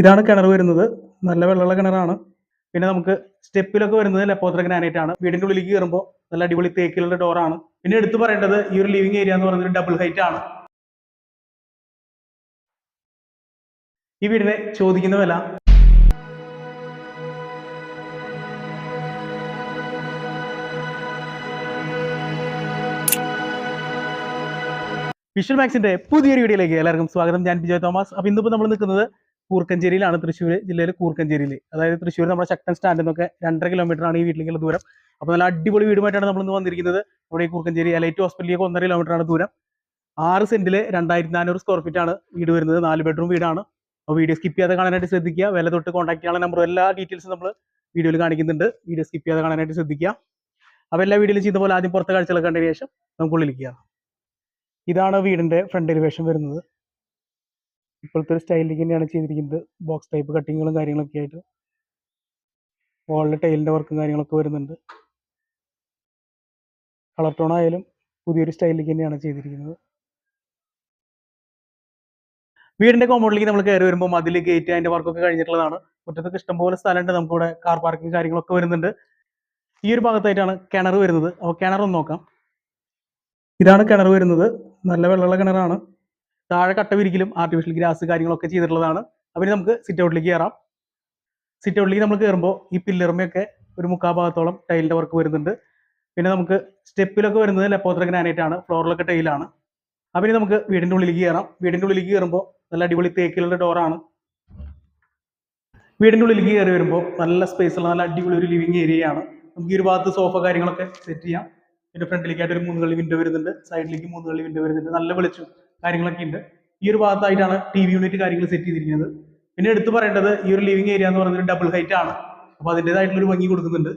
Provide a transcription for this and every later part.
ഇതാണ് കിണർ വരുന്നത്. നല്ല വെള്ളമുള്ള കിണറാണ്. പിന്നെ നമുക്ക് സ്റ്റെപ്പിലൊക്കെ വരുന്നത് ലെപ്പോത്ര ഗ്രാനൈറ്റ് ആണ് വീടിന്റെ ഉള്ളിലേക്ക് കയറുമ്പോൾ നല്ല അടിപൊളി തേക്കിലുള്ള ഡോറാണ്. പിന്നെ എടുത്തു പറയേണ്ടത് ഈ ഒരു ലിവിംഗ് ഏരിയ എന്ന് പറയുന്നത് ഡബിൾ ഹൈറ്റ് ആണ്. ഈ വീടിനെ ചോദിക്കുന്ന വില. വിഷ്വൽ മാക്സിന്റെ പുതിയൊരു വീഡിയോയിലേക്ക് എല്ലാവർക്കും സ്വാഗതം. ഞാൻ വിജയ് തോമസ്. അപ്പൊ ഇന്നിപ്പോ നമ്മൾ നിൽക്കുന്നത് കൂർക്കഞ്ചേരിയിലാണ് തൃശ്ശൂർ ജില്ലയിൽ കൂർക്കഞ്ചേരിയിൽ അതായത് തൃശ്ശൂർ നമ്മുടെ ശക്തൻ സ്റ്റാൻഡിൽ നിന്നൊക്കെ രണ്ടര കിലോമീറ്റർ ആണ് ഈ വീട്ടിലേക്കുള്ള ദൂരം. അപ്പോൾ നല്ല അടിപൊളി വീടുമായിട്ടാണ് നമ്മൾ ഇന്ന് വന്നിരിക്കുന്നത്. നമ്മുടെ ഈ കൂർക്കഞ്ചേരി എലൈറ്റ് ഹോസ്പിറ്റലിലേക്ക് ഒന്നര കിലോമീറ്റർ ആണ് ദൂരം. ആറ് സെന്റിൽ രണ്ടായിരത്തി നാനൂറ് സ്ക്വയർ ഫീറ്റ് ആണ് വീട് വരുന്നത്. നാല് ബെഡ്റൂം വീടാണ്. അപ്പോൾ വീഡിയോ സ്കിപ്പ് ചെയ്യാതെ കാണാനായിട്ട് ശ്രദ്ധിക്കുക. വില തൊട്ട് കോൺടാക്ട് ചെയ്യാനുള്ള നമ്പർ എല്ലാ ഡീറ്റെയിൽസും നമ്മൾ വീഡിയോയിൽ കാണിക്കുന്നുണ്ട്. വീഡിയോ സ്കിപ്പ് ചെയ്യാതെ കാണാനായിട്ട് ശ്രദ്ധിക്കുക. അപ്പോൾ എല്ലാ വീഡിയോയിലും ചെയ്യുന്ന പോലെ ആദ്യം പുറത്തെ കാഴ്ചകൾ കണ്ടതിന് ശേഷം നമുക്ക് ഇതാണ് വീടിന്റെ ഫ്രണ്ട് എലിവേഷൻ വരുന്നത്. ഇപ്പോഴത്തെ ഒരു സ്റ്റൈലിലേക്ക് തന്നെയാണ് ചെയ്തിരിക്കുന്നത്. ബോക്സ് ടൈപ്പ് കട്ടിങ്ങുകളും കാര്യങ്ങളൊക്കെ ആയിട്ട്. വാളിൽ ടൈലിന്റെ വർക്കും കാര്യങ്ങളൊക്കെ വരുന്നുണ്ട്. കളർ ടോൺ ആയാലും പുതിയൊരു സ്റ്റൈലിലേക്ക് തന്നെയാണ് ചെയ്തിരിക്കുന്നത്. വീടിന്റെ കോമ്പൗണ്ടിലേക്ക് നമ്മൾ കയറി വരുമ്പോൾ അതിൽ ഗേറ്റ് അതിന്റെ വർക്കൊക്കെ കഴിഞ്ഞിട്ടുള്ളതാണ്. മുറ്റത്തൊക്കെ ഇഷ്ടംപോലെ സ്ഥലമുണ്ട്. നമുക്കിവിടെ കാർ പാർക്കിംഗ് കാര്യങ്ങളൊക്കെ വരുന്നുണ്ട്. ഈ ഒരു ഭാഗത്തായിട്ടാണ് കിണർ വരുന്നത്. അപ്പോൾ കിണർ ഒന്ന് നോക്കാം. ഇതാണ് കിണർ വരുന്നത്. നല്ല വെള്ളമുള്ള കിണറാണ്. താഴെ കട്ട വിരിക്കലും ആർട്ടിഫിഷ്യൽ ഗ്രാസ് കാര്യങ്ങളൊക്കെ ചെയ്തിട്ടുള്ളതാണ്. അപ്പം ഇനി നമുക്ക് സിറ്റ് ഔട്ടിലേക്ക് കയറാം സിറ്റ് ഔട്ടിലേക്ക് നമ്മൾ കയറുമ്പോൾ ഈ പില്ലറുമയൊക്കെ ഒരു മുക്കാ ഭാഗത്തോളം ടൈലിന്റെ വർക്ക് വരുന്നുണ്ട്. പിന്നെ നമുക്ക് സ്റ്റെപ്പിലൊക്കെ വരുന്നത് ലെപ്പോത്ര ഗ്രാനൈറ്റ് ആണ്. ഫ്ലോറിലൊക്കെ ടൈലാണ് അപ്പം ഇനി നമുക്ക് വീടിന്റെ ഉള്ളിലേക്ക് കയറാം വീടിന്റെ ഉള്ളിലേക്ക് കയറുമ്പോൾ നല്ല അടിപൊളി തേക്കിലുള്ള ഡോറാണ് വീടിന്റെ ഉള്ളിലേക്ക് കയറി വരുമ്പോൾ നല്ല സ്പേസ് ഉള്ള നല്ല അടിപൊളി ഒരു ലിവിങ് ഏരിയയാണ് നമുക്ക് ഈ ഒരു ഭാഗത്ത് സോഫ കാര്യങ്ങളൊക്കെ സെറ്റ് ചെയ്യാം. പിന്നെ ഫ്രണ്ടിലേക്കായിട്ട് ഒരു മൂന്ന് കളി വിൻഡോ വരുന്നുണ്ട്. സൈഡിലേക്ക് മൂന്ന് കളി വിൻഡോ വരുന്നുണ്ട്. നല്ല വെളിച്ചം. കാര്യങ്ങളൊക്കെ ഉണ്ട്. ഈ ഒരു ഭാഗത്തായിട്ടാണ് ടി വി യൂണിറ്റ് കാര്യങ്ങൾ സെറ്റ് ചെയ്തിരിക്കുന്നത്. പിന്നെ എടുത്തു പറയേണ്ടത് ഈ ഒരു ലിവിംഗ് ഏരിയ എന്ന് പറയുന്നത് ഡബിൾ ഹൈറ്റ് ആണ്. അപ്പൊ അതിന്റെതായിട്ടുള്ള ഒരു ഭംഗി കൊടുക്കുന്നുണ്ട്.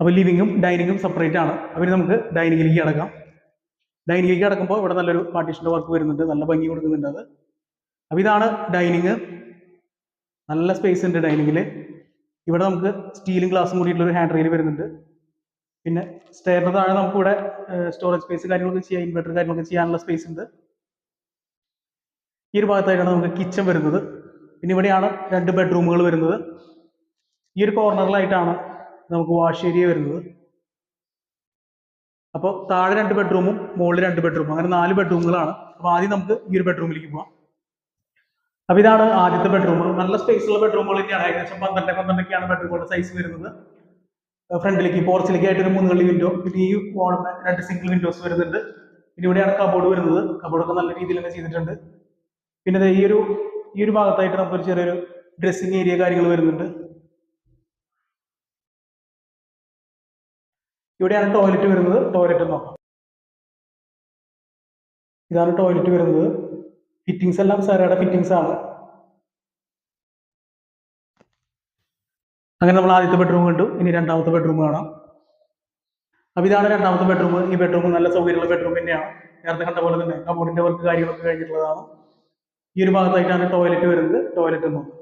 അപ്പോൾ ലിവിങ്ങും ഡൈനിങ്ങും സെപ്പറേറ്റ് ആണ്. അവർ നമുക്ക് ഡൈനിങ്ങിലേക്ക് കിടക്കാം. ഡൈനിങ്ങിലേക്ക് കിടക്കുമ്പോൾ ഇവിടെ നല്ലൊരു പാർട്ടീഷന്റെ വർക്ക് വരുന്നുണ്ട്. നല്ല ഭംഗി കൊടുക്കുന്നുണ്ട് അത്. അപ്പോൾ ഇതാണ് ഡൈനിങ് നല്ല സ്പേസ് ഉണ്ട് ഡൈനിങ്ങിൽ ഇവിടെ നമുക്ക് സ്റ്റീലും ഗ്ലാസും കൂടിയിട്ടുള്ള ഒരു ഹാൻഡ് റെയിൽ വരുന്നുണ്ട്. പിന്നെ സ്റ്റെയറിന് താഴെ നമുക്കിവിടെ സ്റ്റോറേജ് സ്പേസ് കാര്യങ്ങളൊക്കെ ചെയ്യാം. ഇൻവെർട്ടർ കാര്യങ്ങളൊക്കെ ചെയ്യാനുള്ള സ്പേസ് ഉണ്ട്. ഈ ഒരു ഭാഗത്തായിട്ടാണ് നമുക്ക് കിച്ചൺ വരുന്നത്. പിന്നെ ഇവിടെയാണ് രണ്ട് ബെഡ്റൂമുകൾ വരുന്നത്. ഈ ഒരു കോർണറിലായിട്ടാണ് നമുക്ക് വാഷ് ഏരിയ വരുന്നത്. അപ്പോൾ താഴെ രണ്ട് ബെഡ്റൂമും മുകളിൽ രണ്ട് ബെഡ്റൂമും അങ്ങനെ നാല് ബെഡ്റൂമുകളാണ് അപ്പോൾ ആദ്യം നമുക്ക് ഈ ഒരു ബെഡ്റൂമിലേക്ക് പോവാം. അപ്പോൾ ഇതാണ് ആദ്യത്തെ ബെഡ്റൂം നല്ല സ്പേസ് ഉള്ള ബെഡ്റൂമുകൾ തന്നെയാണ്. ഏകദേശം പന്ത്രണ്ട് പന്ത്രണ്ടൊക്കെയാണ് ബെഡ്റൂമുകളുടെ സൈസ് വരുന്നത്. ഫ്രണ്ടിലേക്ക് പോർച്ചിലേക്ക് ആയിട്ട് ഒരു മൂന്ന് കളി വിൻഡോ പിന്നെ ഈ വാളിന് രണ്ട് സിംഗിൾ വിൻഡോസ് വരുന്നുണ്ട്. പിന്നെ ഇവിടെയാണ് കബോർഡ് വരുന്നത്. കബോർഡൊക്കെ നല്ല രീതിയിൽ തന്നെ ചെയ്തിട്ടുണ്ട്. പിന്നെ ഈ ഒരു ഈ ഒരു ഭാഗത്തായിട്ട് നമുക്കൊരു ചെറിയൊരു ഡ്രസ്സിങ് ഏരിയ കാര്യങ്ങൾ വരുന്നുണ്ട്. ഇവിടെയാണ് ടോയ്ലറ്റ് വരുന്നത്. ടോയ്ലറ്റ് നോക്കാം. ഇതാണ് ടോയ്ലറ്റ് വരുന്നത്. ഫിറ്റിങ്സ് എല്ലാം സാറേടെ ഫിറ്റിങ്സ് ആണ്. അങ്ങനെ നമ്മൾ ആദ്യത്തെ ബെഡ്റൂം കണ്ടു. ഇനി രണ്ടാമത്തെ ബെഡ്റൂം കാണാം. അപ്പോൾ ഇതാണ് രണ്ടാമത്തെ ബെഡ്റൂം ഈ ബെഡ്റൂം നല്ല സൗകര്യമുള്ള ബെഡ്റൂം തന്നെയാണ്. നേരത്തെ കണ്ട പോലെ തന്നെ കബോർഡിന്റെ വർക്ക് കാര്യങ്ങളൊക്കെ കഴിഞ്ഞിട്ടുള്ളതാണ്. ഈ ഒരു ഭാഗത്തായിട്ടാണ് ടോയ്ലറ്റ് വരുന്നത്. ടോയ്ലറ്റ് നോക്കാം.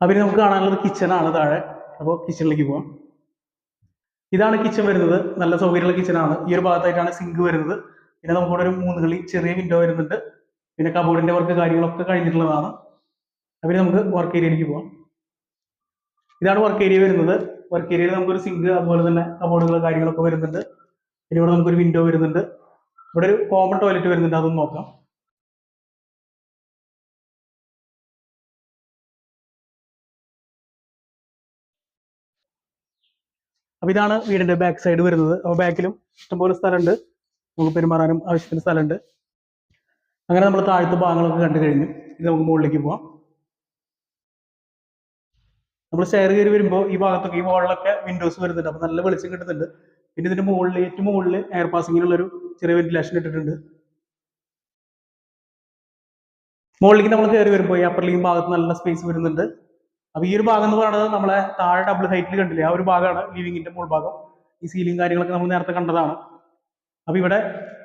അപ്പം നമുക്ക് കാണാനുള്ളത് കിച്ചണാണ് താഴെ. അപ്പോൾ കിച്ചണിലേക്ക് പോവാം. ഇതാണ് കിച്ചൺ വരുന്നത്. നല്ല സൗകര്യമുള്ള കിച്ചണാണ് ഈ ഒരു ഭാഗത്തായിട്ടാണ് സിങ്ക് വരുന്നത്. പിന്നെ നമുക്കിവിടെ ഒരു മൂന്ന് കളി ചെറിയ വിൻഡോ വരുന്നുണ്ട്. പിന്നെ കബോർഡിന്റെ വർക്ക് കാര്യങ്ങളൊക്കെ കഴിഞ്ഞിട്ടുള്ളതാണ്. അപ്പം നമുക്ക് വർക്ക് ഏരിയയിലേക്ക് പോവാം. ഇതാണ് വർക്ക് ഏരിയ വരുന്നത്. വർക്ക് ഏരിയയിൽ നമുക്കൊരു സിങ്ക് അതുപോലെ തന്നെ കബോർഡുകൾ കാര്യങ്ങളൊക്കെ വരുന്നുണ്ട്. പിന്നെ ഇവിടെ നമുക്കൊരു വിൻഡോ വരുന്നുണ്ട്. ഇവിടെ ഒരു കോമൺ ടോയ്ലറ്റ് വരുന്നുണ്ട്. അതൊന്ന് നോക്കാം. അപ്പോൾ ഇതാണ് വീടിന്റെ ബാക്ക് സൈഡ് വരുന്നത്. അപ്പോൾ ബാക്കിലും ഇഷ്ടംപോലെ സ്ഥലമുണ്ട്. നമുക്ക് പെരുമാറാനും ആവശ്യത്തിന് സ്ഥലമുണ്ട്. അങ്ങനെ നമ്മൾ താഴത്തെ ഭാഗങ്ങളൊക്കെ കണ്ടു കഴിഞ്ഞു. ഇത് നമുക്ക് മുകളിലേക്ക് പോവാം. നമ്മൾ സ്റ്റെയർ കയറി വരുമ്പോൾ ഈ ഭാഗത്തൊക്കെ ഈ വാളിലൊക്കെ വിൻഡോസ് വരുന്നുണ്ട്. അപ്പോൾ നല്ല വെളിച്ചം കിട്ടുന്നുണ്ട്. പിന്നെ ഇതിന്റെ മുകളിൽ ഏറ്റവും മുകളിൽ എയർ പാസിങ്ങിനുള്ളൊരു ചെറിയ വെന്റിലേഷൻ ഇട്ടിട്ടുണ്ട്. മുകളിലേക്ക് നമ്മൾ കയറി വരുമ്പോൾ ഈ അപ്പർലിയും ഭാഗത്ത് നല്ല സ്പേസ് വരുന്നുണ്ട്. അപ്പൊ ഈ ഒരു ഭാഗം എന്ന് പറയുന്നത് നമ്മളെ താഴെ ഡബിൾ ഹൈറ്റിൽ കണ്ടില്ലേ? ആ ഒരു ഭാഗമാണ് ലിവിങ്ങിന്റെ മുകൾ ഭാഗം. ഈ സീലിംഗ് കാര്യങ്ങളൊക്കെ നമ്മൾ നേരത്തെ കണ്ടതാണ്. അപ്പോൾ ഇവിടെ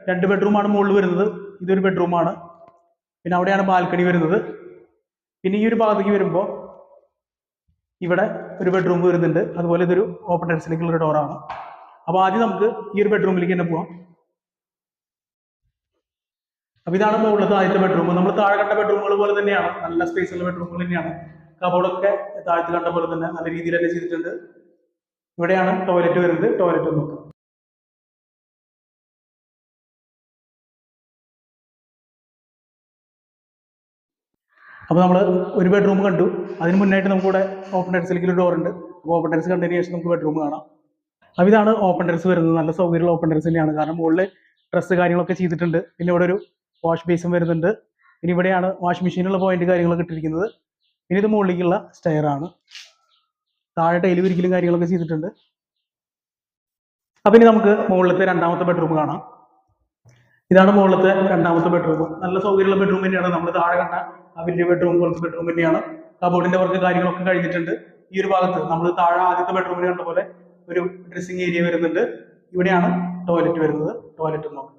രണ്ട് ബെഡ്റൂമാണ് മുകളിൽ വരുന്നത്. ഇതൊരു ബെഡ്റൂമാണ് പിന്നെ അവിടെയാണ് ബാൽക്കണി വരുന്നത്. പിന്നെ ഈ ഒരു ഭാഗത്തേക്ക് വരുമ്പോൾ ഇവിടെ ഒരു ബെഡ്റൂം വരുന്നുണ്ട്. അതുപോലെ ഇതൊരു ഓപ്പൺ ടെറസിലേക്കുള്ള ഒരു ഡോറാണ് അപ്പോൾ ആദ്യം നമുക്ക് ഈ ഒരു ബെഡ്റൂമിലേക്ക് തന്നെ പോവാം. അപ്പോൾ ഇതാണ് മുകളിലത്തെ ആദ്യത്തെ ബെഡ്റൂം നമ്മൾ താഴെ കണ്ട ബെഡ്റൂമുകൾ പോലെ തന്നെയാണ്. നല്ല സ്പേസ് ഉള്ള ബെഡ്റൂമുകൾ തന്നെയാണ്. കബോർഡൊക്കെ താഴ്ത്തി കണ്ട പോലെ തന്നെ നല്ല രീതിയിൽ തന്നെ ചെയ്തിട്ടുണ്ട്. ഇവിടെയാണ് ടോയ്ലറ്റ് വരുന്നത്. ടോയ്ലറ്റ് നോക്കാം. അപ്പോൾ നമ്മൾ ഒരു ബെഡ്റൂം കണ്ടു. അതിന് മുന്നായിട്ട് നമുക്കിവിടെ ഓപ്പൺ ടെറസിലേക്ക് ഒരു ഡോർ ഉണ്ട്. അപ്പോൾ ഓപ്പൺ ടെറസ് കണ്ടതിന് ശേഷം നമുക്ക് ബെഡ്റൂം കാണാം. അപ്പോൾ ഇതാണ് ഓപ്പൺ ടെറസ് വരുന്നത്. നല്ല സൗകര്യമുള്ള ഓപ്പൺ ടെറസ് തന്നെയാണ്. കാരണം മുകളിൽ ഡ്രസ്സ് കാര്യങ്ങളൊക്കെ ചെയ്തിട്ടുണ്ട്. പിന്നെ ഇവിടെ ഒരു വാഷ് ബേസും വരുന്നുണ്ട്. പിന്നെ ഇവിടെയാണ് വാഷിംഗ് മെഷീനുള്ള പോയിന്റ് കാര്യങ്ങളൊക്കെ ഇട്ടിരിക്കുന്നത്. പിന്നെ ഇത് മുകളിലേക്കുള്ള സ്റ്റെയർ ആണ്. താഴെ ടൈൽ വിരിക്കലും കാര്യങ്ങളൊക്കെ ചെയ്തിട്ടുണ്ട്. അപ്പം ഇനി നമുക്ക് മുകളിലത്തെ രണ്ടാമത്തെ ബെഡ്റൂം കാണാം. ഇതാണ് മുകളിലത്തെ രണ്ടാമത്തെ ബെഡ്റൂം നല്ല സൗകര്യമുള്ള ബെഡ്റൂം തന്നെയാണ്. നമ്മൾ താഴെ കണ്ട ആ വലിയ ബെഡ്റൂം പോലത്തെ ബെഡ്റൂം തന്നെയാണ്. കബോർഡിന്റെ വർക്ക് കാര്യങ്ങളൊക്കെ കഴിഞ്ഞിട്ടുണ്ട്. ഈ ഒരു ഭാഗത്ത് നമ്മൾ താഴെ ആദ്യത്തെ ബെഡ്റൂമിൽ കണ്ട പോലെ ഒരു ഡ്രസ്സിംഗ് ഏരിയ വരുന്നുണ്ട്. ഇവിടെയാണ് ടോയ്ലറ്റ് വരുന്നത്. ടോയ്ലറ്റ് നോക്കാം.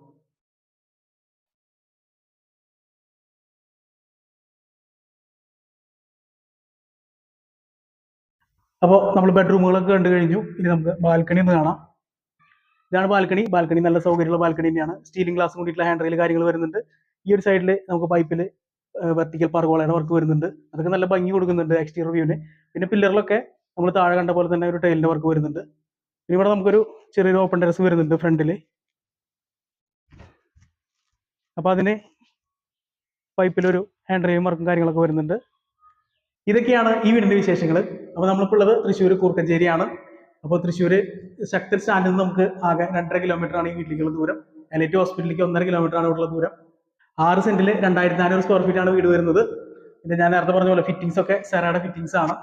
അപ്പോൾ നമ്മൾ ബെഡ്റൂമുകളൊക്കെ കണ്ടു കഴിഞ്ഞു. ഇനി നമുക്ക് ബാൽക്കണി ഒന്ന് കാണാം. ഇതാണ് ബാൽക്കണി ബാൽക്കണി നല്ല സൗകര്യമുള്ള ബാൽക്കണി തന്നെയാണ്. സ്റ്റീലിംഗ് ഗ്ലാസ് കൂടിയിട്ടുള്ള ഹാൻഡ് റെയിൽ കാര്യങ്ങൾ വരുന്നുണ്ട്. ഈ ഒരു സൈഡിൽ നമുക്ക് പൈപ്പിൽ വെർട്ടിക്കൽ പർഗോളയുടെ വർക്ക് വരുന്നുണ്ട്. അതൊക്കെ നല്ല ഭംഗി കൊടുക്കുന്നുണ്ട് എക്സ്റ്റീരിയർ വ്യൂവിന് പിന്നെ പില്ലറിലൊക്കെ നമ്മൾ താഴെ കണ്ട പോലെ തന്നെ ഒരു ടൈലിന്റെ വർക്ക് വരുന്നുണ്ട്. പിന്നെ ഇവിടെ നമുക്കൊരു ചെറിയൊരു ഓപ്പൺ ടെറസ് വരുന്നുണ്ട് ഫ്രണ്ടിൽ അപ്പോൾ അതിന് പൈപ്പിലൊരു ഹാൻഡ് റെയിലും വർക്കും കാര്യങ്ങളൊക്കെ വരുന്നുണ്ട്. ഇതൊക്കെയാണ് ഈ വീടിന്റെ വിശേഷങ്ങൾ അപ്പോൾ നമ്മളിപ്പോൾ ഉള്ളത് തൃശ്ശൂർ കൂർക്കഞ്ചേരിയാണ്. അപ്പോൾ തൃശ്ശൂർ ശക്തൻ സ്റ്റാൻഡിൽ നിന്ന് നമുക്ക് ആകെ രണ്ടര കിലോമീറ്റർ ആണ് ഈ വീട്ടിലേക്കുള്ള ദൂരം. എലൈറ്റ് ഹോസ്പിറ്റലിലേക്ക് ഒന്നര കിലോമീറ്റർ ആണ് ഇവിടെയുള്ള ദൂരം. ആറ് സെന്റിൽ രണ്ടായിരത്തി നാനൂറ് സ്ക്വയർ ഫീറ്റ് ആണ് വീട് വരുന്നത്. പിന്നെ ഞാൻ നേരത്തെ പറഞ്ഞ പോലെ ഫിറ്റിംഗ്സ് ഒക്കെ സെറയുടെ ഫിറ്റിംഗ്സ് ആണ്.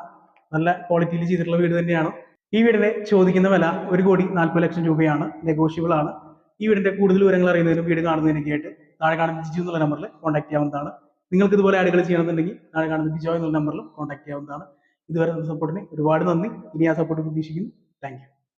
നല്ല ക്വാളിറ്റിയിൽ ചെയ്തിട്ടുള്ള വീട് തന്നെയാണ്. ഈ വീടിന് ചോദിക്കുന്ന വില ഒരു കോടി നാൽപ്പത് ലക്ഷം രൂപയാണ്. നെഗോഷ്യബിൾ ആണ്. ഈ വീടിന്റെ കൂടുതൽ വിവരങ്ങൾ അറിയുന്നതിനും വീട് കാണുന്നതിനൊക്കെ ആയിട്ട് താഴെ കാണുന്ന ജിജു എന്നുള്ള നമ്പറിൽ കോൺടാക്ട് ചെയ്യാവുന്നതാണ്. നിങ്ങൾക്ക് ഇതുപോലെ ആഡുകൾ ചെയ്യണമെന്നുണ്ടെങ്കിൽ താഴെ കാണുന്ന ബിജോ എന്നുള്ള നമ്പറിൽ കോൺടാക്ട് ചെയ്യാവുന്നതാണ്. ഇതുവരെ സപ്പോർട്ടിന് ഒരുപാട് നന്ദി. ഇനി ആ സപ്പോർട്ട് പ്രതീക്ഷിക്കുന്നു. താങ്ക്